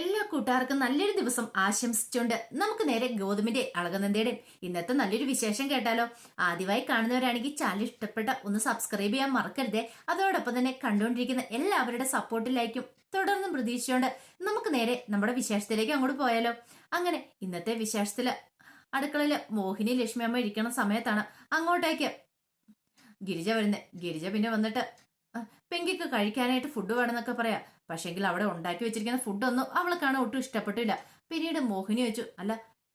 എല്ലാ കൂട്ടുകാർക്കും നല്ലൊരു ദിവസം ആശംസിച്ചുകൊണ്ട് നമുക്ക് നേരെ ഗോതമ്പിന്റെ അളകനന്ദയുടെ ഇന്നത്തെ നല്ലൊരു വിശേഷം കേട്ടാലോ? ആദ്യമായി കാണുന്നവരാണെങ്കിൽ ചാനൽ ഇഷ്ടപ്പെട്ട ഒന്ന് സബ്സ്ക്രൈബ് ചെയ്യാൻ മറക്കരുതേ. അതോടൊപ്പം തന്നെ കണ്ടുകൊണ്ടിരിക്കുന്ന എല്ലാവരുടെ സപ്പോർട്ടിലായിരിക്കും തുടർന്നും പ്രതീക്ഷിച്ചുകൊണ്ട് നമുക്ക് നേരെ നമ്മുടെ വിശേഷത്തിലേക്ക് അങ്ങോട്ട് പോയാലോ? അങ്ങനെ ഇന്നത്തെ വിശേഷത്തിൽ അടുക്കളയിൽ മോഹിനി ലക്ഷ്മി അമ്മ ഇരിക്കുന്ന സമയത്താണ് അങ്ങോട്ടേക്ക് ഗിരിജ വരുന്നത് ഗിരിജ പിന്നെ വന്നിട്ട് പെങ്കിക്ക് കഴിക്കാനായിട്ട് ഫുഡ് വേണമെന്നൊക്കെ പറയാം. പക്ഷെങ്കിൽ അവിടെ ഉണ്ടാക്കി വെച്ചിരിക്കുന്ന ഫുഡൊന്നും അവൾക്കാണ് ഒട്ടും ഇഷ്ടപ്പെട്ടില്ല. പിന്നീട് മോഹിനി വെച്ചു അല്ല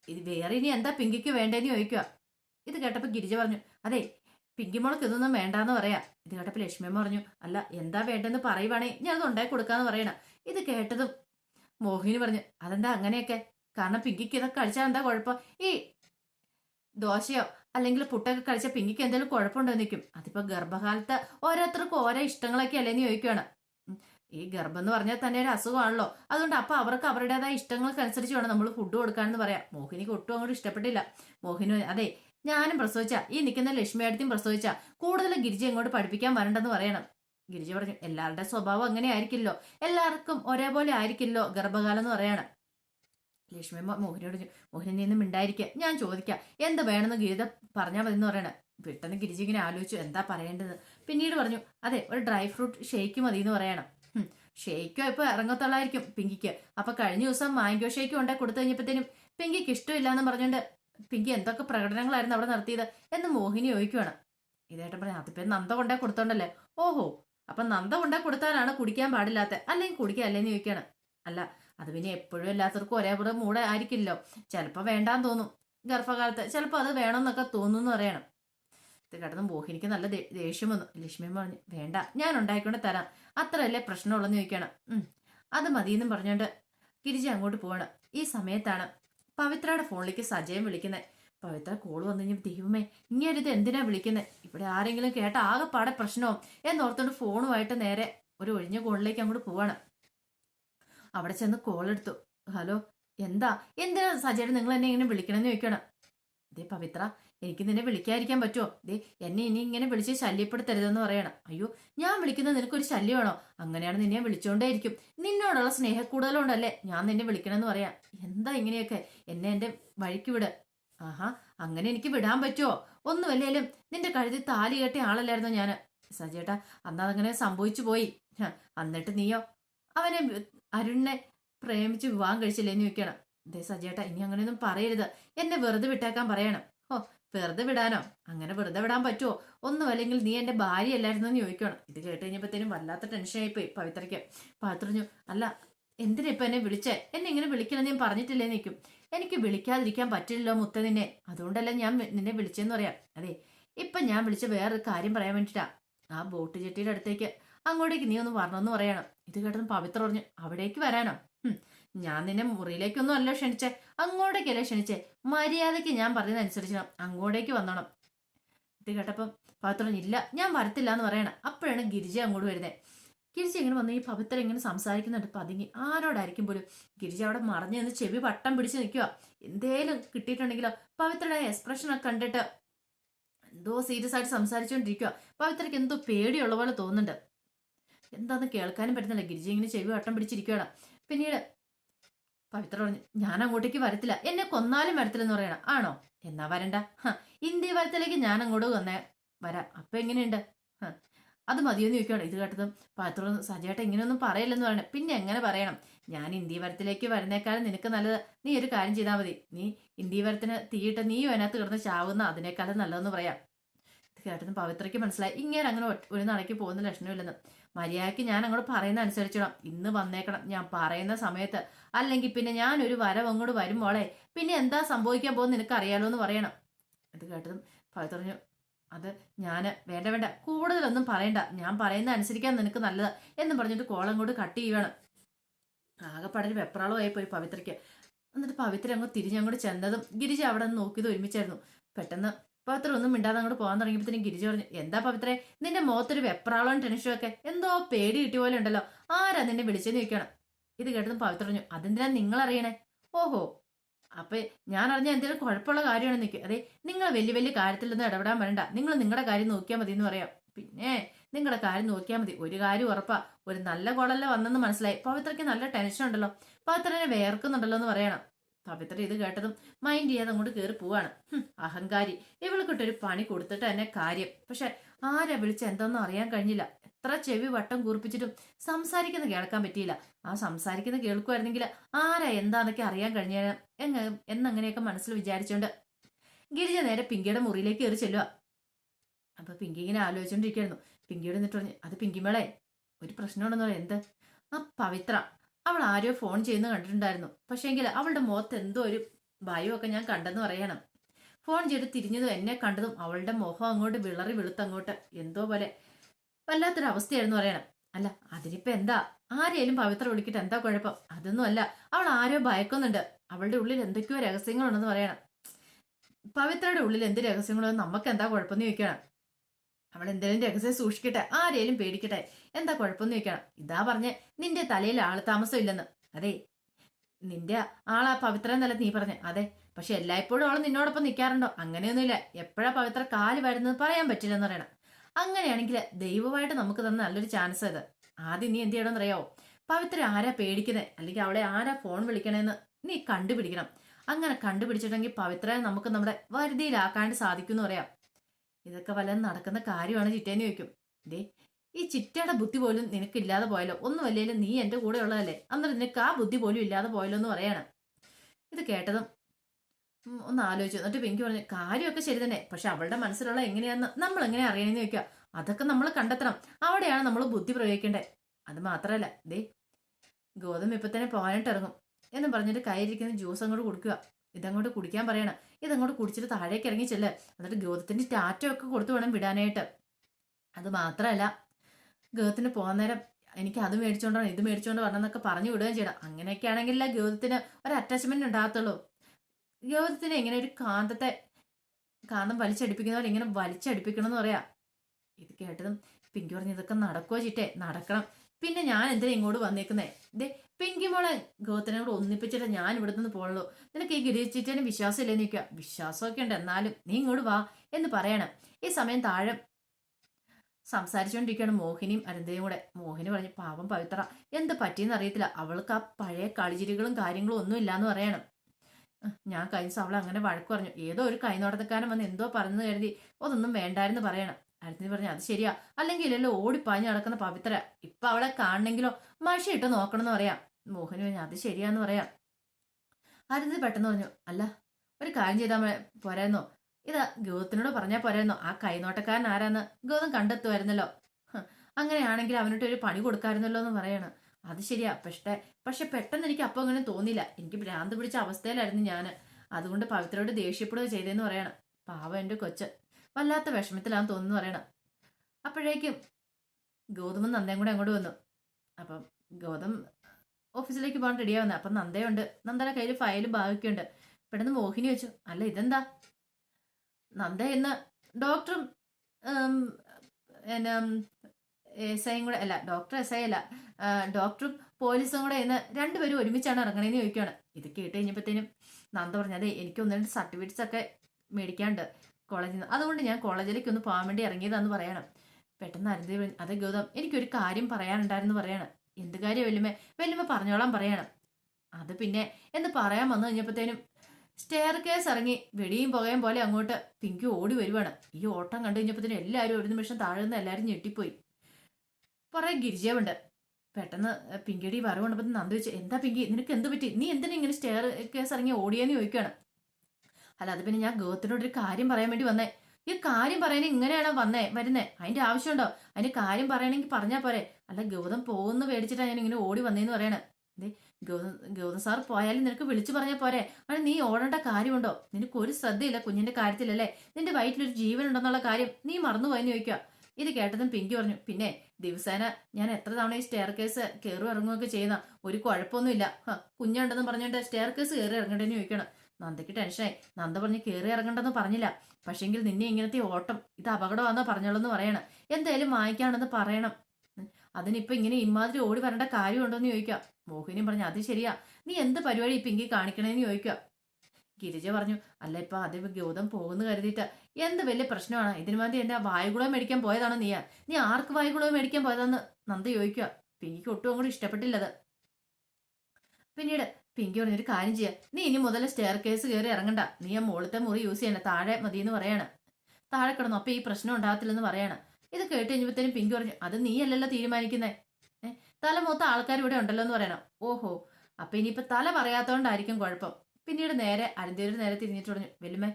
ഇത് വേറെ ഇനി എന്താ പിങ്കിക്ക് വേണ്ടേന്ന് ചോദിക്കുക ഇത് കേട്ടപ്പോൾ ഗിരിജ പറഞ്ഞു അതെ പിങ്കി മോൾക്ക് ഇതൊന്നും വേണ്ടാന്ന് പറയാ. ഇത് കേട്ടപ്പോൾ ലക്ഷ്മിയമ്മ പറഞ്ഞു അല്ല എന്താ വേണ്ടെന്ന് പറയുവാണേ ഞാൻ അത് ഉണ്ടാക്കി കൊടുക്കാന്ന് പറയണം. ഇത് കേട്ടതും മോഹിനി പറഞ്ഞു അതെന്താ അങ്ങനെയൊക്കെ? കാരണം പിങ്കിക്ക് ഇതൊക്കെ കഴിച്ചാൽ എന്താ കുഴപ്പം? ഈ ദോശയോ അല്ലെങ്കിൽ പുട്ടൊക്കെ കഴിച്ചാൽ പിങ്കിക്ക് എന്തെങ്കിലും കുഴപ്പമുണ്ടോ നിൽക്കും അതിപ്പോൾ ഗർഭകാലത്ത് ഓരോരുത്തർക്കും ഓരോ ഇഷ്ടങ്ങളൊക്കെ അല്ലേന്ന് ചോദിക്കുകയാണ്. ഈ ഗർഭം എന്ന് പറഞ്ഞാൽ തന്നെ ഒരു അസുഖമാണല്ലോ. അതുകൊണ്ട് അപ്പൊ അവർക്ക് അവരുടേതായ ഇഷ്ടങ്ങൾക്ക് അനുസരിച്ച് വേണം നമ്മൾ ഫുഡ് കൊടുക്കാനെന്ന് പറയാം. മോഹിനിക്ക് ഒട്ടും അങ്ങോട്ട് ഇഷ്ടപ്പെട്ടില്ല. മോഹിനി അതെ ഞാനും പ്രസവിച്ച. ഈ നിൽക്കുന്ന ലക്ഷ്മിയാടത്തിയും പ്രസവിച്ച. കൂടുതൽ ഗിരിജ ഇങ്ങോട്ട് പഠിപ്പിക്കാൻ വരണ്ടെന്ന് പറയണം. ഗിരിജ പറഞ്ഞു എല്ലാവരുടെ സ്വഭാവം അങ്ങനെ ആയിരിക്കില്ലോ എല്ലാവർക്കും ഒരേപോലെ ആയിരിക്കില്ലോ ഗർഭകാലം എന്ന് പറയണം. ലക്ഷ്മി മോഹിനിയോട് മോഹിനി നീ ഒന്നും മിണ്ടായിരിക്കുക ഞാൻ ചോദിക്കാം. എന്ത് വേണമെന്ന് ഗീത പറഞ്ഞാൽ മതി എന്ന് പറയണേ. പെട്ടെന്ന് ഗിരിജ ഇങ്ങനെ ആലോചിച്ചു എന്താ പറയേണ്ടത്? പിന്നീട് പറഞ്ഞു അതെ ഒരു ഡ്രൈ ഫ്രൂട്ട് ഷേക്ക് മതി എന്ന് പറയണം. ഷേക്കോ ഇപ്പൊ ഇറങ്ങത്തുള്ളായിരിക്കും പിങ്കിക്ക്. അപ്പൊ കഴിഞ്ഞ ദിവസം മാംഗോ ഷേക്ക് കൊണ്ടേ കൊടുത്തു കഴിഞ്ഞപ്പോഴത്തേനും പിങ്കിക്ക് ഇഷ്ടമില്ല എന്ന് പറഞ്ഞുകൊണ്ട് പിങ്കി എന്തൊക്കെ പ്രകടനങ്ങളായിരുന്നു അവിടെ നടത്തിയത് എന്ന് മോഹിനി ചോദിക്കുവാണ്. ഇതായിട്ട് പറഞ്ഞു അതിപ്പോ നന്ദ കൊണ്ടേ കൊടുത്തോണ്ടല്ലേ? ഓഹോ അപ്പൊ നന്ദ കൊണ്ടേ കൊടുത്താലാണ് കുടിക്കാൻ പാടില്ലാത്ത? അല്ലെങ്കിൽ കുടിക്കുക അല്ലേന്ന് ചോദിക്കാണ്. അല്ല അത് പിന്നെ എപ്പോഴും എല്ലാത്തവർക്കും ഒരേപോലെ മൂടെ ചിലപ്പോ വേണ്ടാന്ന് തോന്നും ഗർഭകാലത്ത്. ചിലപ്പോൾ അത് വേണമെന്നൊക്കെ തോന്നുന്നു പറയണം. ഇത് കിടന്ന് എനിക്ക് നല്ല ദേഷ്യം വന്നു. ലക്ഷ്മി പറഞ്ഞു വേണ്ട ഞാൻ ഉണ്ടായിക്കൊണ്ട് തരാം. അത്രയല്ലേ പ്രശ്നമുള്ളെന്ന് ചോദിക്കണം. അത് മതിയെന്നും പറഞ്ഞുകൊണ്ട് ഗിരിജ അങ്ങോട്ട് പോവാണ്. ഈ സമയത്താണ് പവിത്രയുടെ ഫോണിലേക്ക് സജയം വിളിക്കുന്നത്. പവിത്ര കോൾ വന്നു കഴിഞ്ഞാൽ ദൈവമേ ഇത് എന്തിനാ വിളിക്കുന്നത് ഇവിടെ ആരെങ്കിലും കേട്ട ആകെപ്പാടെ പ്രശ്നവും. എന്നോർത്തോണ്ട് ഫോണുമായിട്ട് നേരെ ഒരു ഒഴിഞ്ഞ കോളിലേക്ക് അങ്ങോട്ട് പോവാണ്. അവിടെ ചെന്ന് കോൾ എടുത്തു. ഹലോ എന്താ? എന്തിനാ സജയുടെ നിങ്ങൾ എന്നെ ഇങ്ങനെ വിളിക്കണമെന്ന് ചോദിക്കണം. ദേ പവിത്ര എനിക്ക് നിന്നെ വിളിക്കാതിരിക്കാൻ പറ്റുമോ ദേ എന്നെ ഇനി ഇങ്ങനെ വിളിച്ച് ശല്യപ്പെടുത്തരുതെന്ന് പറയണം. അയ്യോ ഞാൻ വിളിക്കുന്നത് നിനക്കൊരു ശല്യമാണോ? അങ്ങനെയാണ് നിന്നെ വിളിച്ചോണ്ടേയിരിക്കും. നിന്നോടുള്ള സ്നേഹക്കൂടുതലുണ്ടല്ലേ ഞാൻ നിന്നെ വിളിക്കണമെന്ന് പറയാം. എന്താ ഇങ്ങനെയൊക്കെ? എന്നെ എന്റെ വഴിക്ക് വിട്. ആഹാ അങ്ങനെ എനിക്ക് വിടാൻ പറ്റുമോ ഒന്നുമല്ലേലും നിന്റെ കഴുതി താലി കെട്ടിയ ആളല്ലായിരുന്നോ ഞാൻ സജേട്ടാ അന്ന് അതങ്ങനെ സംഭവിച്ചു പോയി. എന്നിട്ട് നീയോ? അവനെ അരുണിനെ പ്രേമിച്ച് വിവാഹം കഴിച്ചില്ലേ എന്ന് ചോദിക്കണം ദേ സജേട്ടാ ഇനി അങ്ങനെയൊന്നും പറയരുത്. എന്നെ വെറുതെ വിട്ടേക്കാൻ പറയണം. ഓ വെറുതെ വിടാനോ? അങ്ങനെ വെറുതെ വിടാൻ പറ്റുമോ ഒന്നും അല്ലെങ്കിൽ നീ എന്റെ ഭാര്യ അല്ലായിരുന്നു എന്ന് ചോദിക്കണം. ഇത് കേട്ട് കഴിഞ്ഞപ്പോഴത്തേനും വല്ലാത്ത ടെൻഷനായിപ്പോയി പവിത്രയ്ക്ക്. പവിത്രഞ്ഞു അല്ല എന്തിനാ ഇപ്പൊ എന്നെ വിളിച്ചേ? എന്നെ ഇങ്ങനെ വിളിക്കണം ഞാൻ പറഞ്ഞിട്ടില്ലേ നിൽക്കും എനിക്ക് വിളിക്കാതിരിക്കാൻ പറ്റില്ലല്ലോ മുത്ത നിന്നെ. അതുകൊണ്ടല്ല ഞാൻ നിന്നെ വിളിച്ചെന്ന് പറയാം. അതെ ഇപ്പൊ ഞാൻ വിളിച്ച വേറൊരു കാര്യം പറയാൻ വേണ്ടിട്ടാ. ആ ബോട്ട് ജെട്ടിയുടെ അടുത്തേക്ക് അങ്ങോട്ടേക്ക് നീ ഒന്ന് വരണമെന്ന് പറയണം. ഇത് കേട്ടതും പവിത്ര പറഞ്ഞു അവിടേക്ക് വരാനോ? ഞാൻ നിന്നെ മുറിയിലേക്കൊന്നും അല്ല ക്ഷണിച്ചേ. അങ്ങോട്ടേക്കല്ലേ ക്ഷണിച്ചേ? മര്യാദയ്ക്ക് ഞാൻ പറഞ്ഞതനുസരിച്ച് അങ്ങോട്ടേക്ക് വന്നോണം. ഇത് കേട്ടപ്പം പവിത്ര ഇല്ല ഞാൻ വരത്തില്ല എന്ന് പറയണം. അപ്പോഴാണ് ഗിരിജ അങ്ങോട്ട് വരുന്നത് ഗിരിജ ഇങ്ങനെ വന്നു ഈ പവിത്ര ഇങ്ങനെ സംസാരിക്കുന്നുണ്ട് പതുങ്ങി. ആരോടായിരിക്കും പോലും? ഗിരിജ അവിടെ മറിഞ്ഞു നിന്ന് ചെവി വട്ടം പിടിച്ച് നിൽക്കുക എന്തേലും കിട്ടിയിട്ടുണ്ടെങ്കിലോ? പവിത്രയുടെ എക്സ്പ്രഷൻ ഒക്കെ കണ്ടിട്ട് എന്തോ സീരിയസ് ആയിട്ട് സംസാരിച്ചുകൊണ്ടിരിക്കുക പവിത്രയ്ക്ക് എന്തോ പേടിയുള്ള പോലെ തോന്നുന്നുണ്ട്. എന്താന്ന് കേൾക്കാനും പറ്റുന്നില്ല. ഗിരിജ ഇങ്ങനെ ചെവി വട്ടം പിടിച്ചിരിക്കുകയാണ് പിന്നീട് പവിത്ര പറഞ്ഞു ഞാൻ അങ്ങോട്ടേക്ക് വരത്തില്ല. എന്നെ കൊന്നാലും വരത്തില്ലെന്ന് പറയണം. ആണോ? എന്നാ വരണ്ട. ഇന്ത്യ വരത്തിലേക്ക് ഞാൻ അങ്ങോട്ട് വന്നേ വരാം. അപ്പൊ എങ്ങനെയുണ്ട്? അത് മതിയെന്ന് ചോദിക്കണം ഇത് കേട്ടതും പവിത്ര സജേട്ട ഇങ്ങനെയൊന്നും പറയില്ലെന്ന് പറയണം പിന്നെ എങ്ങനെ പറയണം? ഞാൻ ഇന്ത്യ വരത്തിലേക്ക് വരുന്നേക്കാളും നിനക്ക് നല്ലത് നീ ഒരു കാര്യം ചെയ്താൽ മതി. നീ ഇന്ത്യ വരത്തിന് തീയിട്ട് നീയും അതിനകത്ത് കിടന്ന് ചാവുന്ന അതിനേക്കാളും നല്ലതെന്ന് പറയാം. ഇത് കേട്ടതും പവിത്രയ്ക്ക് മനസ്സിലായി. ഇങ്ങനെ അങ്ങനെ ഒരു നടക്ക് പോകുന്ന ലക്ഷണമില്ലെന്ന്. മര്യാദയ്ക്ക് ഞാൻ അങ്ങോട്ട് പറയുന്ന അനുസരിച്ചിടാം ഇന്ന് വന്നേക്കണം. ഞാൻ പറയുന്ന സമയത്ത്. അല്ലെങ്കിൽ പിന്നെ ഞാൻ ഒരു വരവ് അങ്ങോട്ട് വരുമ്പോളെ പിന്നെ എന്താ സംഭവിക്കാൻ പോകുന്ന നിനക്ക് അറിയാലോ എന്ന് പറയണം. അത് കേട്ടതും പവിത്ര പറഞ്ഞു അത് ഞാൻ വേണ്ട വേണ്ട. കൂടുതലൊന്നും പറയണ്ട. ഞാൻ പറയുന്ന അനുസരിക്കാൻ നിനക്ക് നല്ലത്. എന്ന് പറഞ്ഞിട്ട് കോളം കൊണ്ട് കട്ട് ചെയ്യണം ആകെപ്പാടൊരു വെപ്രാളമായി പോയി പവിത്രയ്ക്ക്. എന്നിട്ട് പവിത്ര അങ്ങ് തിരിഞ്ഞങ്ങോട്ട് ചെന്നതും ഗിരിജ അവിടെ നിന്ന് നോക്കിയത് ഒരുമിച്ചായിരുന്നു. പെട്ടെന്ന് പവിത്ര ഒന്നും മിണ്ടാതെ അങ്ങോട്ട് പോകാൻ തുടങ്ങിയപ്പോഴത്തേനും ഗിരിജ പറഞ്ഞു എന്താ പവിത്രേ നിന്റെ മുഖത്തൊരു വെപ്രാളവും ടെൻഷനും ഒക്കെ എന്തോ പേടി കിട്ടിയ പോലെ ഉണ്ടല്ലോ. ആരാ നിന്നെ വിളിച്ചെന്ന് ചോദിക്കണം. ഇത് കേട്ടതും പവിത്ര പറഞ്ഞു അതെന്തിനാ നിങ്ങൾ അറിയണേ ഓഹോ അപ്പൊ ഞാൻ അറിഞ്ഞ എന്തെങ്കിലും കുഴപ്പമുള്ള കാര്യമാണ് നിൽക്കുക അതെ നിങ്ങൾ വലിയ വലിയ കാര്യത്തിലൊന്നും ഇടപെടാൻ വരണ്ട. നിങ്ങൾ നിങ്ങളുടെ കാര്യം നോക്കിയാൽ മതി എന്ന് പറയാം. പിന്നെ നിങ്ങളുടെ കാര്യം നോക്കിയാൽ മതി. ഒരു കാര്യം ഉറപ്പാ. ഒരു നല്ല കോളല്ല വന്നെന്ന് മനസ്സിലായി. പവിത്രയ്ക്ക് നല്ല ടെൻഷൻ ഉണ്ടല്ലോ. പവിത്രനെ വേർക്കുന്നുണ്ടല്ലോ എന്ന് പറയണം. പവിത്ര ഇത് കേട്ടതും മൈൻഡ് ചെയ്യാതെ അങ്ങോട്ട് കയറി പോവാണ്. അഹങ്കാരി. ഇവൾക്കിട്ടൊരു പണി കൊടുത്തിട്ട് തന്നെ കാര്യം. പക്ഷെ ആരാ വിളിച്ച എന്തൊന്നും അറിയാൻ കഴിഞ്ഞില്ല. എത്ര ചെവി വട്ടം കൂർപ്പിച്ചിട്ടും സംസാരിക്കുന്ന കേൾക്കാൻ പറ്റിയില്ല. ആ സംസാരിക്കുന്ന കേൾക്കുമായിരുന്നെങ്കിൽ ആരാ എന്താന്നൊക്കെ അറിയാൻ കഴിഞ്ഞ എങ്ങ എന്നങ്ങനെയൊക്കെ മനസ്സിൽ വിചാരിച്ചുകൊണ്ട് ഗിരിജ നേരെ പിങ്കിയുടെ മുറിയിലേക്ക് കയറി ചെല്ലുക അപ്പൊ പിങ്കി ഇങ്ങനെ ആലോചിച്ചോണ്ടിരിക്കായിരുന്നു. പിങ്കിയോട് എന്നിട്ട് പറഞ്ഞു അത് പിങ്കിമേളെ ഒരു പ്രശ്നമുണ്ടെന്ന് പറയാം എന്ത്? ആ പവിത്ര. അവൾ ആരോ ഫോൺ ചെയ്യുന്ന കണ്ടിട്ടുണ്ടായിരുന്നു. പക്ഷേങ്കിൽ അവളുടെ മുഖത്ത് എന്തോ ഒരു ഭയമൊക്കെ ഞാൻ കണ്ടെന്ന് പറയണം. ഫോൺ ചെയ്ത് തിരിഞ്ഞതും എന്നെ കണ്ടതും അവളുടെ മുഖം അങ്ങോട്ട് വിളറി വെളുത്തങ്ങോട്ട് എന്തോ പോലെ വല്ലാത്തൊരു അവസ്ഥയായിരുന്നു പറയണം. അല്ല അതിനിപ്പോ എന്താ? ആരെയും പവിത്ര വിളിക്കിട്ട് എന്താ കുഴപ്പം? അതൊന്നും അല്ല. അവൾ ആരോ ഭയക്കുന്നുണ്ട്. അവളുടെ ഉള്ളിൽ എന്തൊക്കെയോ രഹസ്യങ്ങളുണ്ടെന്ന് പറയണം. പവിത്രയുടെ ഉള്ളിൽ എന്ത് രഹസ്യങ്ങളോ? നമുക്ക് എന്താ കുഴപ്പമെന്ന് ചോദിക്കണം. അവൾ എന്തെങ്കിലും രഹസ്യം സൂക്ഷിക്കട്ടെ ആരെയും പേടിക്കട്ടെ. എന്താ കുഴപ്പമൊന്നും വെക്കണം ഇതാ പറഞ്ഞ് നിന്റെ തലയിൽ ആൾ താമസം ഇല്ലെന്ന് അതെ നിന്റെ ആളാ പവിത്ര എന്നല്ല നീ പറഞ്ഞേ. അതെ പക്ഷെ എല്ലായ്പ്പോഴും അവൾ നിന്നോടൊപ്പം നിൽക്കാറുണ്ടോ അങ്ങനെയൊന്നുമില്ല. എപ്പോഴാ പവിത്ര കാൽ വരുന്നത് പറയാൻ പറ്റില്ലെന്ന് പറയണം. അങ്ങനെയാണെങ്കിൽ ദൈവമായിട്ട് നമുക്ക് തന്ന നല്ലൊരു ചാൻസ് ഇത് ആദ്യം നീ എന്ത് ചെയ്യണമെന്ന് അറിയാവോ? പവിത്ര ആരാ പേടിക്കുന്നത് അല്ലെങ്കിൽ അവളെ ആരാ ഫോൺ വിളിക്കണേന്ന് നീ കണ്ടുപിടിക്കണം. അങ്ങനെ കണ്ടുപിടിച്ചിട്ടെങ്കിൽ പവിത്രയെ നമുക്ക് നമ്മുടെ വരുതിയിലാക്കാണ്ട് സാധിക്കും എന്ന് പറയാം. ഇതൊക്കെ വല്ലതും നടക്കുന്ന കാര്യമാണ് ചിറ്റേന്ന് ചോദിക്കും. ദേ ഈ ചിറ്റയുടെ ബുദ്ധി പോലും നിനക്കില്ലാതെ പോയല്ലോ. ഒന്നും അല്ലെങ്കിലും നീ എന്റെ കൂടെ ഉള്ളതല്ലേ? അന്നേരം നിനക്ക് ആ ബുദ്ധി പോലും ഇല്ലാതെ പോയല്ലോ എന്ന് പറയണം. ഇത് കേട്ടതും ഒന്ന് ആലോചിച്ചു. എന്നിട്ട് പിങ്കി പറഞ്ഞു കാര്യമൊക്കെ ശരി തന്നെ. പക്ഷെ അവളുടെ മനസ്സിലുള്ള എങ്ങനെയാന്ന് നമ്മൾ എങ്ങനെ അറിയണമെന്ന് ചോദിക്കുക. അതൊക്കെ നമ്മൾ കണ്ടെത്തണം. അവിടെയാണ് നമ്മൾ ബുദ്ധി പ്രയോഗിക്കേണ്ടത്. അത് മാത്രമല്ല ദേ ഗോതമ്പ് ഇപ്പൊ തന്നെ പോകാനായിട്ട് ഇറങ്ങും. എന്ന് പറഞ്ഞിട്ട് കയ്യിരിക്കുന്ന ജ്യൂസ് അങ്ങോട്ട് കൊടുക്കുക. ഇതങ്ങോട്ട് കുടിക്കാൻ പറയണം. ഇതങ്ങോട്ട് കുടിച്ചിട്ട് താഴേക്ക് ഇറങ്ങി ചെല്ല്. എന്നിട്ട് ഗോതത്തിന്റെ ടാറ്റോ ഒക്കെ കൊടുത്തു വേണം വിടാനായിട്ട്. അത് മാത്രമല്ല ഗോതത്തിന് പോകാൻ നേരം എനിക്ക് അത് മേടിച്ചോണ്ടാണ് ഇത് മേടിച്ചോണ്ട് വരണമെന്നൊക്കെ പറഞ്ഞു വിടുകയും ചെയ്യണം. അങ്ങനെയൊക്കെ ആണെങ്കിൽ ഗോതത്തിന് ഒരു അറ്റാച്ച്മെന്റ് ഉണ്ടാകത്തുള്ളൂ. ഗോതത്തിന് ഇങ്ങനെ ഒരു കാന്തത്തെ കാന്തം വലിച്ചടിപ്പിക്കുന്ന പോലെ ഇങ്ങനെ വലിച്ചടിപ്പിക്കണം എന്ന് പറയാ. ഇത് കേട്ടതും പിങ്കി പറഞ്ഞു ഇതൊക്കെ നടക്കുവോ ചിറ്റേ? നടക്കണം. പിന്നെ ഞാൻ എന്തിനാ ഇങ്ങോട്ട് വന്നേക്കുന്നേ? ദേ പിങ്കി മോളെ ഗോത്തിനോട് ഒന്നിപ്പിച്ചിട്ട് ഞാൻ ഇവിടെ നിന്ന് പോകണല്ലോ നിനക്ക് ഈ ഗിരിച്ചിട്ടേനും വിശ്വാസമില്ലേ നിൽക്കുക വിശ്വാസമൊക്കെ ഉണ്ട് എന്നാലും നീ ഇങ്ങോട്ട് വാ എന്ന് പറയണം. ഈ സമയം താഴെ സംസാരിച്ചുകൊണ്ടിരിക്കുകയാണ് മോഹിനിയും അനന്തയും കൂടെ. മോഹിനി പറഞ്ഞു പാവം പവിത്ര എന്ത് പറ്റിയെന്ന് അറിയത്തില്ല. അവൾക്ക് ആ പഴയ കളിചിരികളും കാര്യങ്ങളും ഒന്നും ഇല്ലാന്ന് പറയണം. "ഉം, ഞാൻ കഴിഞ്ഞ അവളെ അങ്ങനെ വഴക്ക് പറഞ്ഞു. ഏതോ ഒരു കൈനോടത്തക്കാരൻ വന്ന് എന്തോ പറഞ്ഞു കരുതി അതൊന്നും വേണ്ടായിരുന്നു പറയണം. അനന്തനി പറഞ്ഞു അത് ശരിയാ. അല്ലെങ്കിൽ ഇല്ലല്ലോ ഓടിപ്പാഞ്ഞ് നടക്കുന്ന പവിത്ര. ഇപ്പൊ അവളെ കാണണെങ്കിലോ മഷി ഇട്ട് നോക്കണം എന്ന് പറയാം. മോഹന് പറഞ്ഞു അത് ശരിയാന്ന് പറയാം. അരുത് പെട്ടെന്ന് പറഞ്ഞു അല്ല ഒരു കാര്യം ചെയ്താൽ പോരായിരുന്നോ? ഇതാ ഗൗതത്തിനോട് പറഞ്ഞാൽ പോരായിരുന്നോ? ആ കൈനോട്ടക്കാരൻ ആരാന്ന്? ഗൗതം കണ്ടെത്തുമായിരുന്നല്ലോ. അങ്ങനെയാണെങ്കിൽ അവനോട്ട് ഒരു പണി കൊടുക്കാമായിരുന്നല്ലോ എന്ന് പറയാണ്. അത് ശരിയാ പക്ഷേ പക്ഷെ പെട്ടെന്ന് എനിക്ക് അപ്പം അങ്ങനെ തോന്നിയില്ല. എനിക്ക് ഭ്രാന്ത് പിടിച്ച അവസ്ഥയിലായിരുന്നു ഞാൻ അതുകൊണ്ട് പവിത്രയോട് ദേഷ്യപ്പെടുക ചെയ്തതെന്ന് പറയണം. പാവം എന്റെ കൊച്ച്. വല്ലാത്ത വിഷമത്തിലാന്ന് തോന്നുന്നു പറയണം. അപ്പോഴേക്കും ഗൗതമും നന്ദയും കൂടെ അങ്ങോട്ട് വന്നു. അപ്പം ഗൗതം ഓഫീസിലേക്ക് പോകാൻ റെഡിയാവുന്നത് അപ്പം നന്ദയുണ്ട്. നന്ദയുടെ കയ്യിൽ ഫയലും ബാഗൊക്കെ ഉണ്ട്. പെട്ടെന്ന് മോഹിനി വെച്ചു. അല്ല ഇതെന്താ? നന്ദ ഇന്ന് ഡോക്ടറും എന്നാ പിന്നെ എസ് ഐയും കൂടെ അല്ല ഡോക്ടർ എസ് ഐ അല്ല ഡോക്ടറും പോലീസും കൂടെ ഇന്ന് രണ്ടുപേരും ഒരുമിച്ചാണ് ഇറങ്ങണേന്ന് ചോദിക്കുകയാണ് ഇത് കേട്ട് കഴിഞ്ഞപ്പോഴത്തേനും നന്ദ പറഞ്ഞു അതെ എനിക്ക് ഒന്ന് രണ്ട് സർട്ടിഫിക്കറ്റ്സ് ഒക്കെ മേടിക്കാണ്ട് കോളേജിൽ നിന്ന്. അതുകൊണ്ട് ഞാൻ കോളേജിലേക്ക് ഒന്ന് പോകാൻ വേണ്ടി ഇറങ്ങിയതാന്ന് പറയണം. പെട്ടെന്ന് അരുതി അതെ ഗൗതം എനിക്കൊരു കാര്യം പറയാനുണ്ടായിരുന്നു പറയണം. എന്ത് കാര്യം വെല്ലുമ? വെല്ലുമ പറഞ്ഞോളാൻ പറയണം. അത് പിന്നെ എന്ന് പറയാൻ വന്നു കഴിഞ്ഞപ്പോഴത്തേനും സ്റ്റെയർ കേസ് ഇറങ്ങി. വെടിയും പുകയും പോലെ അങ്ങോട്ട് പിങ്കി ഓടി വരുവാണ്. ഈ ഓട്ടം കണ്ടു കഴിഞ്ഞപ്പോഴത്തേനും എല്ലാവരും ഒരു നിമിഷം താഴെ നിന്ന് എല്ലാവരും ഞെട്ടിപ്പോയി. പുറകെ ഗിരിജയമുണ്ട് പെട്ടെന്ന് പിങ്കിയുടെ വരവ് കണ്ടപ്പോൾ നന്ദി വെച്ച് എന്താ പിങ്കി? നിനക്ക് എന്ത് പറ്റി? നീ എന്തിനാ ഇങ്ങനെ സ്റ്റെയർ കേസ് ഇറങ്ങി ഓടിയെന്ന് ചോദിക്കുകയാണ് അല്ല അത് പിന്നെ ഞാൻ ഗോത്തിനോട് ഒരു കാര്യം പറയാൻ വേണ്ടി വന്നേ. ഈ കാര്യം പറയാൻ ഇങ്ങനെയാണോ വന്നേ വരുന്നേ? അതിന്റെ ആവശ്യമുണ്ടോ? അതിന്റെ കാര്യം പറയണമെങ്കിൽ പറഞ്ഞാൽ പോരെ. അല്ല ഗൗതം പോകുന്നു പേടിച്ചിട്ടാണ് ഞാൻ ഇങ്ങനെ ഓടി വന്നേന്ന് പറയണേ. ഗൗതം ഗൗതം സാർ പോയാലും നിനക്ക് വിളിച്ചു പറഞ്ഞാൽ പോരെ. അത് നീ ഓടേണ്ട കാര്യമുണ്ടോ? നിനക്ക് ഒരു ശ്രദ്ധയില്ല കുഞ്ഞിന്റെ കാര്യത്തിലല്ലേ? നിന്റെ വയറ്റിലൊരു ജീവൻ ഉണ്ടെന്നുള്ള കാര്യം നീ മറന്നുപോയെന്ന് ചോദിക്കുക ഇത് കേട്ടതും പിങ്കി പറഞ്ഞു പിന്നെ ദിവസേന ഞാൻ എത്ര തവണ ഈ സ്റ്റെയർ കേസ് കയറി ഇറങ്ങുകയൊക്കെ ചെയ്യുന്ന? ഒരു കുഴപ്പമൊന്നുമില്ല. കുഞ്ഞുണ്ടെന്ന് പറഞ്ഞുകൊണ്ട് സ്റ്റെയർ കേസ് കയറി ഇറങ്ങണ്ടെന്ന് ചോദിക്കണം. നന്ദയ്ക്ക് ടെൻഷനായി. നന്ദ പറഞ്ഞ് കയറി ഇറങ്ങണ്ടെന്ന് പറഞ്ഞില്ല. പക്ഷെങ്കിൽ നിന്നെ ഇങ്ങനത്തെ ഓട്ടം ഇത് പറഞ്ഞോളൂ എന്ന് പറയണം. എന്തായാലും വാങ്ങിക്കാണെന്ന് പറയണം. അതിനിപ്പോൾ അതിനിപ്പോ ഇങ്ങനെ ഇമാതിരി ഓടി വരേണ്ട കാര്യമുണ്ടോന്ന് ചോദിക്കാം മോഹിനിയും പറഞ്ഞു അത് ശരിയാ. നീ എന്ത് പരിപാടി ഇപ്പം ഇങ്ങനെ കാണിക്കണേന്ന് ചോദിക്കുക. ഗിരിജ പറഞ്ഞു അല്ല ഇപ്പൊ അത് ഗൗതം പോകുന്നു കരുതിയിട്ട്. എന്ത് വലിയ പ്രശ്നമാണ്? ഇതിനു വേണ്ടി എന്റെ വായുകുളം മേടിക്കാൻ പോയതാണോ നീയാ. നീ ആർക്ക് വായുകുളം മേടിക്കാൻ പോയതാന്ന്? നന്ദ ചോദിക്കുക. പിങ്കിക്ക് ഒട്ടും അങ്ങോട്ട് ഇഷ്ടപ്പെട്ടില്ലത്. പിന്നീട് പിങ്കി ഒരു കാര്യം ചെയ്യാം. നീ ഇനി മുതൽ സ്റ്റെയർ കേസ് കയറി ഇറങ്ങണ്ട. നീ ആ മുകളിലത്തെ മുറി യൂസ് ചെയ്യണം താഴെ മതി എന്ന് പറയാണ്. താഴെ കിടന്നു. അപ്പൊ ഈ പ്രശ്നം ഉണ്ടാകത്തില്ലെന്ന് പറയാണ്. ഇത് കേട്ട് കഴിഞ്ഞപ്പോഴത്തേനും പിങ്കി പറഞ്ഞു അത് നീ അല്ലല്ലോ തീരുമാനിക്കുന്നേ തല മൊത്തം ആൾക്കാർ ഇവിടെ ഉണ്ടല്ലോ എന്ന് പറയണം. ഓഹോ. അപ്പൊ ഇനിയിപ്പോ തല പറയാത്തോണ്ടായിരിക്കും കുഴപ്പം. പിന്നീട് നേരെ അനന്തേര് നേരെ തിരിഞ്ഞിട്ട് പറഞ്ഞു വെല്ലുമേ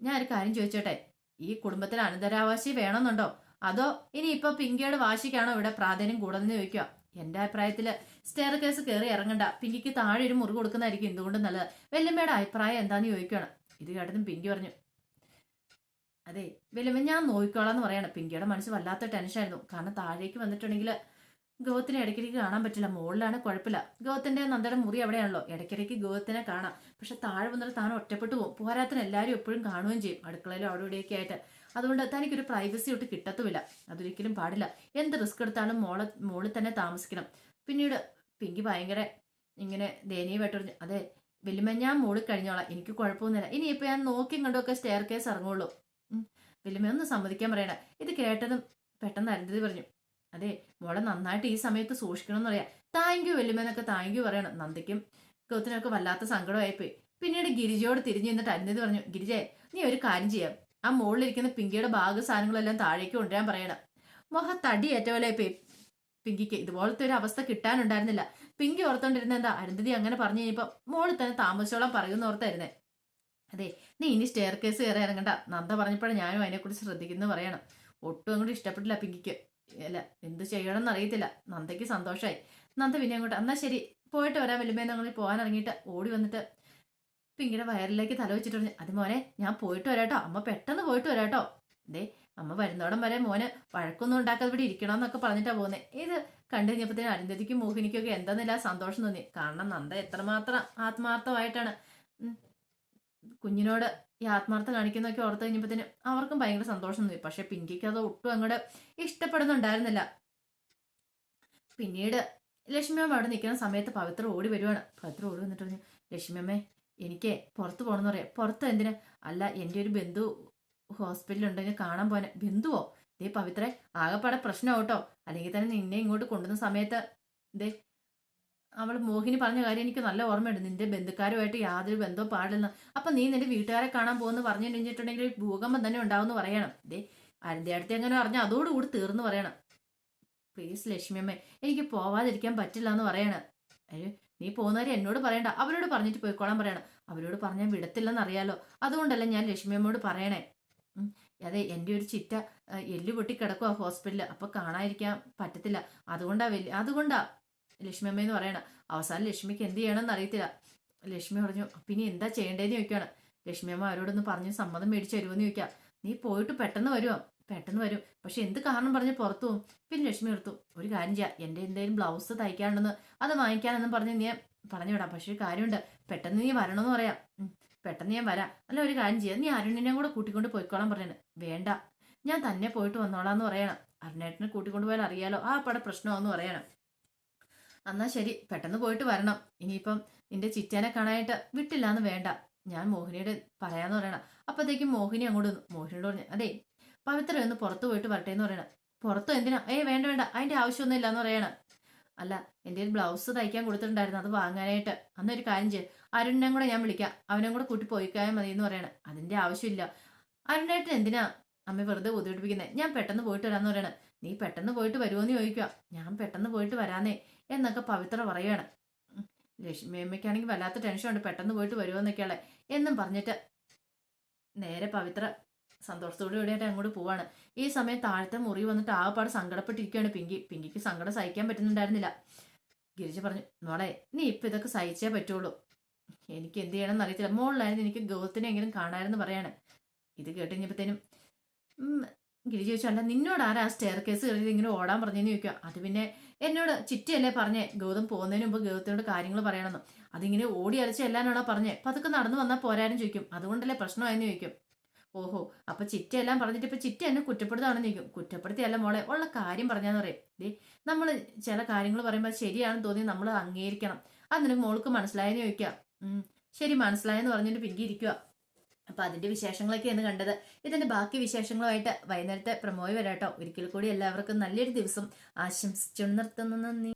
ഞാൻ ഒരു കാര്യം ചോദിച്ചോട്ടെ? ഈ കുടുംബത്തിൽ അനന്തരാവാശി വേണമെന്നുണ്ടോ? അതോ ഇനി ഇപ്പൊ പിങ്കിയുടെ വാശിക്കാണോ ഇവിടെ പ്രാധാന്യം കൂടുതലെന്ന് ചോദിക്കുക എന്റെ അഭിപ്രായത്തിൽ സ്റ്റെയർ കേസ് കയറി ഇറങ്ങണ്ട. പിങ്കിക്ക് താഴെ ഒരു മുറി കൊടുക്കുന്നതായിരിക്കും എന്തുകൊണ്ടും നല്ലത്? വെല്ലമ്മയുടെ അഭിപ്രായം എന്താന്ന് ചോദിക്കുകയാണ്. ഇത് കേട്ടതും പിങ്കി പറഞ്ഞു. അതെ വെല്ലമ്മ ഞാൻ നോക്കിക്കോളാം എന്ന് പറയണം. പിങ്കിയുടെ മനസ്സ് വല്ലാത്ത ടെൻഷനായിരുന്നു കാരണം താഴേക്ക് വന്നിട്ടുണ്ടെങ്കിൽ ഗോവത്തിനെ ഇടയ്ക്കിടയ്ക്ക് കാണാൻ പറ്റില്ല. മുകളിലാണ് കുഴപ്പമില്ല. ഗോവത്തിന്റെ നന്ദയുടെ മുറി എവിടെയാണല്ലോ ഇടയ്ക്കിടയ്ക്ക് ഗോവത്തിനെ കാണാം. പക്ഷെ താഴെ വന്നാൽ താൻ ഒറ്റപ്പെട്ടു പോകും. പോരാത്തിന് എല്ലാവരും എപ്പോഴും കാണുകയും ചെയ്യും. അടുക്കളയിലും അവിടെ ഇവിടെയൊക്കെ ആയിട്ട്. അതുകൊണ്ട് തനിക്കൊരു പ്രൈവസി ഒട്ട് കിട്ടത്തുമില്ല. അതൊരിക്കലും പാടില്ല. എന്ത് റിസ്ക് എടുത്താലും മോളെ മോളിൽ തന്നെ താമസിക്കണം. പിന്നീട് പിങ്കി ഭയങ്കര ഇങ്ങനെ ദയനീയമായിട്ട് അതെ വലിയമ്മ ഞാൻ മൂടിക്കഴിഞ്ഞോളാം കഴിഞ്ഞോളാം. എനിക്ക് കുഴപ്പമൊന്നുമില്ല. ഇനി ഇപ്പൊ ഞാൻ നോക്കി കണ്ടൊക്കെ സ്റ്റെയർ കേസ് ഇറങ്ങുള്ളൂ. വലിയമ്മ ഒന്ന് സമ്മതിക്കാൻ പറയണ. ഇത് കേട്ടതും പെട്ടെന്ന് അരുന്ധതി പറഞ്ഞു. അതെ മോളെ നന്നായിട്ട് ഈ സമയത്ത് സൂക്ഷിക്കണം എന്ന് പറയാം താങ്ക് യു വലിയമ്മന്നൊക്കെ താങ്ക് യു പറയണം. നന്ദിക്കും. കൗത്തിനൊക്കെ വല്ലാത്ത സങ്കടമായിപ്പോയി. പിന്നീട് ഗിരിജയോട് തിരിഞ്ഞു നിന്നിട്ട് അരുന്ധതി പറഞ്ഞു ഗിരിജയെ നീ ഒരു കാര്യം ചെയ്യാം. ആ മുകളിലിരിക്കുന്ന പിങ്കിയുടെ ഭാഗ സാധനങ്ങളെല്ലാം താഴേക്ക് കൊണ്ടുവരാൻ പറയണം. മൊഹ തടി പോലെ പോയി പിങ്കിക്ക് ഇതുപോലത്തെ ഒരു അവസ്ഥ കിട്ടാനുണ്ടായിരുന്നില്ല. പിങ്കി ഓർത്തോണ്ടിരുന്ന എന്താ അരുന്ധതി അങ്ങനെ പറഞ്ഞു കഴിഞ്ഞപ്പോ മോൾ തന്നെ താമസിച്ചോളം പറയുന്ന ഓർത്തായിരുന്നേ. അതെ നീ ഇനി സ്റ്റെയർ കേസ് കയറി ഇറങ്ങണ്ട. നന്ദ പറഞ്ഞപ്പോഴും ഞാനും അതിനെക്കുറിച്ച് ശ്രദ്ധിക്കുന്നു പറയണം. ഒട്ടും അങ്ങോട്ട് ഇഷ്ടപ്പെട്ടില്ല പിങ്കിക്ക്. അല്ല എന്ത് ചെയ്യണമെന്ന് അറിയത്തില്ല. നന്ദയ്ക്ക് സന്തോഷമായി നന്ദ പിന്നെ അങ്ങോട്ട് എന്നാ ശരി പോയിട്ട് വരാൻ വലിയ അങ്ങനെ പോകാൻ ഇറങ്ങിയിട്ട് ഓടി വന്നിട്ട് പിങ്കിയുടെ വയറിലേക്ക് തല വെച്ചിട്ട് പറഞ്ഞു അത് മോനെ ഞാൻ പോയിട്ട് വരാട്ടോ. അമ്മ പെട്ടെന്ന് പോയിട്ട് വരാട്ടോ. ദേ അമ്മ വരുന്നോടം വരെ മോന് വഴക്കൊന്നും ഉണ്ടാക്കാതെ ഇവിടെ ഇരിക്കണമെന്നൊക്കെ പറഞ്ഞിട്ടാ പോകുന്നത് ഇത് കണ്ടു കഴിഞ്ഞപ്പോഴത്തേനും അരുന്ധതിക്കും മോഹിനിക്കൊക്കെ എന്താന്നില്ല സന്തോഷം തോന്നി. കാരണം നന്ദ എത്രമാത്രം ആത്മാർത്ഥമായിട്ടാണ്. കുഞ്ഞിനോട് ഈ ആത്മാർത്ഥം കാണിക്കുന്നൊക്കെ ഓർത്ത് കഴിഞ്ഞപ്പോഴത്തേന് അവർക്കും ഭയങ്കര സന്തോഷം തോന്നി. പക്ഷെ പിങ്കിക്ക് അത് ഒട്ടും അങ്ങോട്ട് ഇഷ്ടപ്പെടുന്നുണ്ടായിരുന്നില്ല. പിന്നീട് ലക്ഷ്മിയമ്മ അവിടെ നിൽക്കുന്ന സമയത്ത് പവിത്ര ഓടി വരുവാണ്. പവിത്ര ഓടി വന്നിട്ട് പറഞ്ഞു ലക്ഷ്മിയമ്മേ എനിക്ക് പുറത്ത് പോകണമെന്ന് പറയാം. പുറത്ത് എന്തിനാ? അല്ല എന്റെ ഒരു ബന്ധു ഹോസ്പിറ്റലിൽ ഉണ്ടെങ്കിൽ കാണാൻ പോനെ ബന്ധുവോ ദേ പവിത്രേ ആകെപ്പാടെ കേട്ടോ അല്ലെങ്കിൽ തന്നെ നിന്നെ ഇങ്ങോട്ട് കൊണ്ടുവന്ന സമയത്ത് ദേ അവൾ മോഹിനി പറഞ്ഞ കാര്യം എനിക്ക് നല്ല ഓർമ്മയുണ്ട്. നിന്റെ ബന്ധുക്കാരുമായിട്ട് യാതൊരു ബന്ധവും പാടില്ലെന്ന്. അപ്പൊ നീ നിന്റെ വീട്ടുകാരെ കാണാൻ പോകുന്നു പറഞ്ഞു കഴിഞ്ഞിട്ടുണ്ടെങ്കിൽ ഭൂകമ്പം തന്നെ ഉണ്ടാവുമെന്ന് പറയണം. ദേ അതിന്റെ അടുത്ത് എങ്ങനെ പറഞ്ഞാൽ അതോടുകൂടി തീർന്നു പറയണം. പ്ലീസ് ലക്ഷ്മിയമ്മേ എനിക്ക് പോവാതിരിക്കാൻ പറ്റില്ല എന്ന് പറയണം. അയ്യോ നീ പോകുന്നവരെ എന്നോട് പറയണ്ട. അവരോട് പറഞ്ഞിട്ട് പോയിക്കോളാൻ പറയണം. അവരോട് പറഞ്ഞാൽ വിടത്തില്ലെന്ന് അറിയാലോ അതുകൊണ്ടല്ല ഞാൻ ലക്ഷ്മിയമ്മയോട് പറയണേ. അതെ എന്റെ ഒരു ചിറ്റ എല്ല് പൊട്ടി കിടക്കുക ഹോസ്പിറ്റലിൽ അപ്പൊ കാണാതിരിക്കാൻ പറ്റത്തില്ല. അതുകൊണ്ടാ വലിയ അതുകൊണ്ടാ ലക്ഷ്മി എന്ന് പറയണം. അവസാനം ലക്ഷ്മിക്ക് എന്ത് ചെയ്യണമെന്ന് അറിയത്തില്ല. ലക്ഷ്മി പറഞ്ഞു "അപ്പൊ ഇനി എന്താ ചെയ്യേണ്ടതെന്ന് ചോദിക്കുകയാണ് ലക്ഷ്മി അമ്മ അവരോടൊന്ന് പറഞ്ഞ് സമ്മതം മേടിച്ച് തരുമെന്ന് ചോദിക്കാം. നീ പോയിട്ട് പെട്ടെന്ന് വരുമോ പെട്ടെന്ന് വരും. പക്ഷെ എന്ത് കാരണം പറഞ്ഞ് പുറത്തു പോകും? പിന്നെ ലക്ഷ്മി എടുത്തു ഒരു കാര്യം ചെയ്യാം. എന്റെ എന്തെങ്കിലും ബ്ലൗസ് തയ്ക്കാനുണ്ടെന്ന് അത് വാങ്ങിക്കാനെന്നും പറഞ്ഞ് നീ പറഞ്ഞു വിടാം. പക്ഷെ ഒരു കാര്യമുണ്ട്. പെട്ടെന്ന് നീ വരണമെന്ന് പറയാം. പെട്ടെന്ന് ഞാൻ വരാം. അല്ല ഒരു കാര്യം ചെയ്യാം. നീ അരുണിനെയും കൂടെ കൂട്ടിക്കൊണ്ട് പോയിക്കോളാൻ പറയണേ വേണ്ട. ഞാൻ തന്നെ പോയിട്ട് വന്നോളാന്ന് പറയണം. അരുണേട്ടനെ കൂട്ടിക്കൊണ്ട് പോയാൽ അറിയാലോ. ആ പട പ്രശ്നമാന്ന് പറയണം. എന്നാ ശരി. പെട്ടെന്ന് പോയിട്ട് വരണം. ഇനിയിപ്പം നിന്റെ ചിറ്റേനെ കാണാനായിട്ട് വിട്ടില്ലാന്ന് വേണ്ട. ഞാൻ മോഹിനിയുടെ പറയാന്ന് പറയണം. അപ്പത്തേക്കും മോഹിനി അങ്ങോട്ട് വന്നു. മോഹിനിയോട് പറഞ്ഞു അതെ പവിത്ര ഒന്ന് പുറത്ത് പോയിട്ട് വരട്ടെ എന്ന് പറയണം. പുറത്തു എന്തിനാ? ഏ വേണ്ട വേണ്ട. അതിന്റെ ആവശ്യമൊന്നും ഇല്ലാന്ന് പറയണം. അല്ല എന്റെ ഒരു ബ്ലൗസ് തയ്ക്കാൻ കൊടുത്തിട്ടുണ്ടായിരുന്നു അത് വാങ്ങാനായിട്ട്. അന്നൊരു കാര്യം ചെയ്യും. അരുണിനെ കൂടെ ഞാൻ വിളിക്കാം. അവനെ കൂടെ കൂട്ടി പോയിക്കായാൽ മതി എന്ന് പറയണേ. അതിന്റെ ആവശ്യമില്ല. അരുണേട്ടൻ എന്തിനാ അമ്മ വെറുതെ ബുദ്ധിമുട്ടിപ്പിക്കുന്നത് ഞാൻ പെട്ടെന്ന് പോയിട്ട് വരാമെന്ന് പറയണേ. നീ പെട്ടെന്ന് പോയിട്ട് വരുമോന്ന് ചോദിക്കുക. ഞാൻ പെട്ടെന്ന് പോയിട്ട് വരാന്നേ എന്നൊക്കെ പവിത്ര പറയുകയാണ് ലക്ഷ്മി അമ്മയ്ക്കാണെങ്കിൽ വല്ലാത്ത ടെൻഷനുണ്ട് പെട്ടെന്ന് പോയിട്ട് വരുമോ വരുമോന്നൊക്കെയുള്ള എന്നും പറഞ്ഞിട്ട് നേരെ പവിത്ര സന്തോഷത്തോടു കൂടിയായിട്ട് അങ്ങോട്ട് പോവാണ്. ഈ സമയത്ത് താഴത്തെ മുറി വന്നിട്ട് ആകെപ്പാട് സങ്കടപ്പെട്ടിരിക്കുകയാണ് പിങ്കി. പിങ്കിക്ക് സങ്കടം സഹിക്കാൻ പറ്റുന്നുണ്ടായിരുന്നില്ല. ഗിരിജ പറഞ്ഞു മോളെ നീ ഇപ്പൊ ഇതൊക്കെ സഹിച്ചേ പറ്റുള്ളൂ. എനിക്ക് എന്ത് ചെയ്യണമെന്ന് അറിയത്തില്ല. മോളിലായിരുന്നു എനിക്ക് ഗൗതത്തിനെങ്കിലും കാണാമെന്ന് പറയാണ്. ഇത് കേട്ട് കഴിഞ്ഞപ്പോഴത്തേനും ഉം, ഗിരിജ ചോദിച്ചു അല്ല നിന്നോട് ആരാ സ്റ്റെയർ കേസ് കയറിയത്? ഇങ്ങനെ ഓടാൻ പറഞ്ഞെന്ന് ചോദിക്കുക അത് പിന്നെ എന്നോട് ചിറ്റയല്ലേ പറഞ്ഞേ? ഗൗതം പോകുന്നതിന് മുമ്പ് ഗൗതത്തിനോട് കാര്യങ്ങൾ പറയണമെന്ന്. അതിങ്ങനെ ഓടി അലച്ച് എല്ലാനോടാ പറഞ്ഞേ? അപ്പൊ അതൊക്കെ നടന്നു വന്നാൽ പോരാനും ചോദിക്കും. അതുകൊണ്ടല്ലേ പ്രശ്നമായെന്ന് ചോദിക്കും. ഓഹോ അപ്പൊ ചിറ്റ എല്ലാം പറഞ്ഞിട്ട് ഇപ്പൊ ചിറ്റ എന്നെ കുറ്റപ്പെടുത്താണെന്ന് നീക്കും കുറ്റപ്പെടുത്തിയല്ല മോളെ ഉള്ള കാര്യം പറഞ്ഞാന്ന് പറയും. ദേ നമ്മൾ ചില കാര്യങ്ങൾ പറയുമ്പോൾ ശരിയാണെന്ന് തോന്നി നമ്മൾ അംഗീകരിക്കണം. അത് നിനക്ക് മോൾക്ക് മനസ്സിലായെന്ന് ചോദിക്കാം ഉം ശരി മനസ്സിലായെന്ന് പറഞ്ഞിട്ട് പിങ്കി ഇരിക്കുക. അപ്പൊ അതിന്റെ വിശേഷങ്ങളൊക്കെയാണ് കണ്ടത്. ഇതിന്റെ ബാക്കി വിശേഷങ്ങളുമായിട്ട് വൈകുന്നേരത്തെ പ്രമോയ് വരാട്ടോ. ഒരിക്കൽ കൂടി എല്ലാവർക്കും നല്ലൊരു ദിവസം ആശംസിച്ചു നിർത്തുന്നു. നന്ദി.